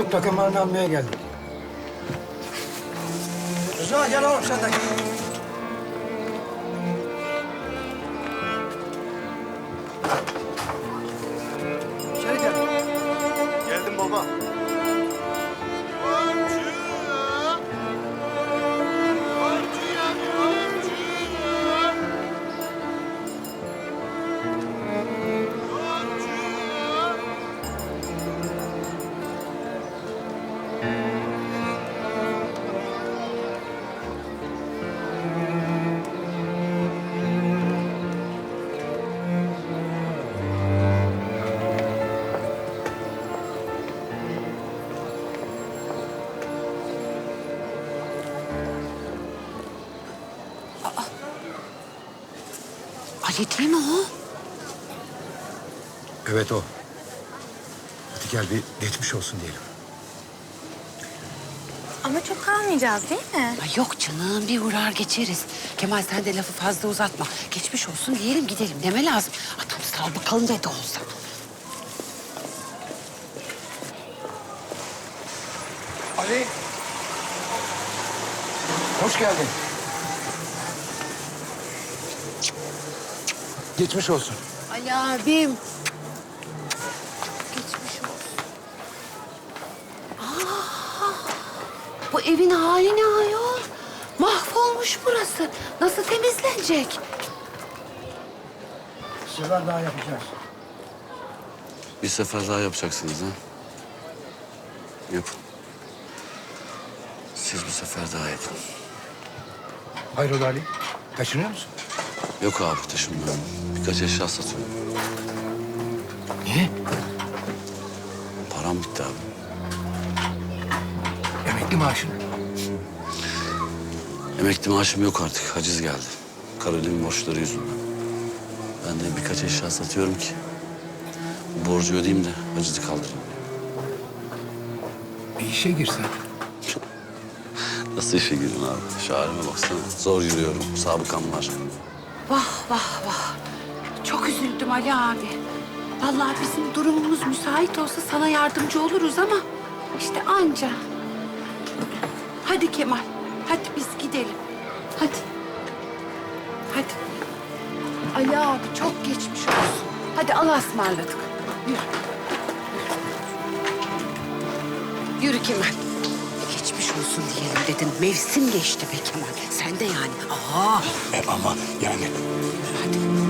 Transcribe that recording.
Korktuk takımlarını almaya geldik. Rıza gel oğlum sen de. İçeri Değil mi o? Evet o. Hadi gel bir geçmiş olsun diyelim. Ama çok kalmayacağız değil mi? Ay yok canım bir uğrar geçeriz. Kemal sen de lafı fazla uzatma. Geçmiş olsun diyelim gidelim deme lazım. Adam sağ bakalım ne de olsa. Ali. Hoş geldin. Geçmiş olsun. Ali abim. Geçmiş olsun. Aa, bu evin hali ne ayol? Mahvolmuş burası. Nasıl temizlenecek? Bir sefer daha yapacağız. Bir sefer daha yapacaksınız ha? Yapın. Siz bir sefer daha yapın. Hayrola Ali? Kaçınıyor musun? Yok abi taşınmıyorum. Birkaç eşya satıyorum. Niye? Param bitti abi. Emekli maaşın. Emekli maaşım yok artık. Haciz geldi. Karoli'nin borçları yüzünden. Ben de birkaç eşya satıyorum ki... ...bu borcu ödeyeyim de hacizi kaldırayım. Bir işe girsen. Nasıl işe girdin abi? Şu halime baksana. Zor yürüyorum. Sabıkam var. Vah vah vah. Çok üzüldüm Ali abi. Vallahi bizim durumumuz müsait olsa sana yardımcı oluruz ama işte anca. Hadi Kemal. Hadi biz gidelim. Hadi. Hadi. Ali abi çok geçmiş olsun. Hadi Allah'a ısmarladık. Yürü. Yürü Kemal. Geçmiş olsun diyelim dedin. Mevsim geçti be Kemal. Sen de yani. Aa. E ama yani. Hadi.